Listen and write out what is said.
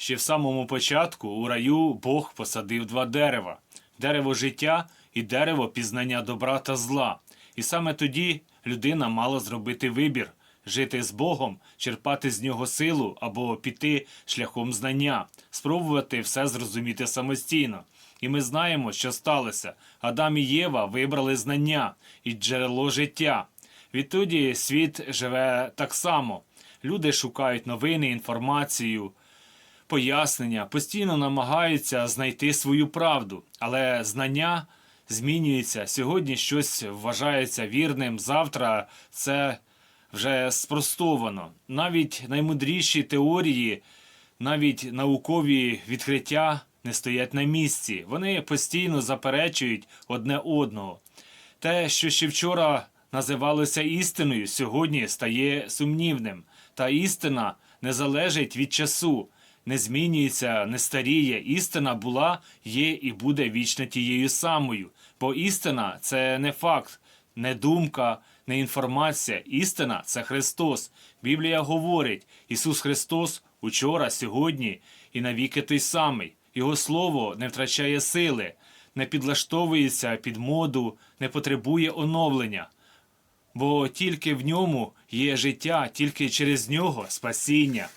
Ще в самому початку у раю Бог посадив два дерева: дерево життя і дерево пізнання добра та зла. І саме тоді людина мала зробити вибір жити з Богом, черпати з нього силу або піти шляхом знання, спробувати все зрозуміти самостійно. І ми знаємо, що сталося. Адам і Єва вибрали знання і джерело життя. Відтоді світ живе так само. Люди шукають новини, інформацію, пояснення, постійно намагаються знайти свою правду, але знання змінюються. Сьогодні щось вважається вірним, завтра це вже спростовано. Навіть наймудріші теорії, навіть наукові відкриття не стоять на місці. Вони постійно заперечують одне одного. Те, що ще вчора називалося істиною, сьогодні стає сумнівним. Та істина не залежить від часу, не змінюється, не старіє. Істина була, є і буде вічно тією самою. Бо істина це не факт, не думка, не інформація. Істина це Христос. Біблія говорить: Ісус Христос учора, сьогодні і навіки той самий. Його слово не втрачає сили, не підлаштовується під моду, не потребує оновлення. Бо тільки в ньому є життя, тільки через нього спасіння.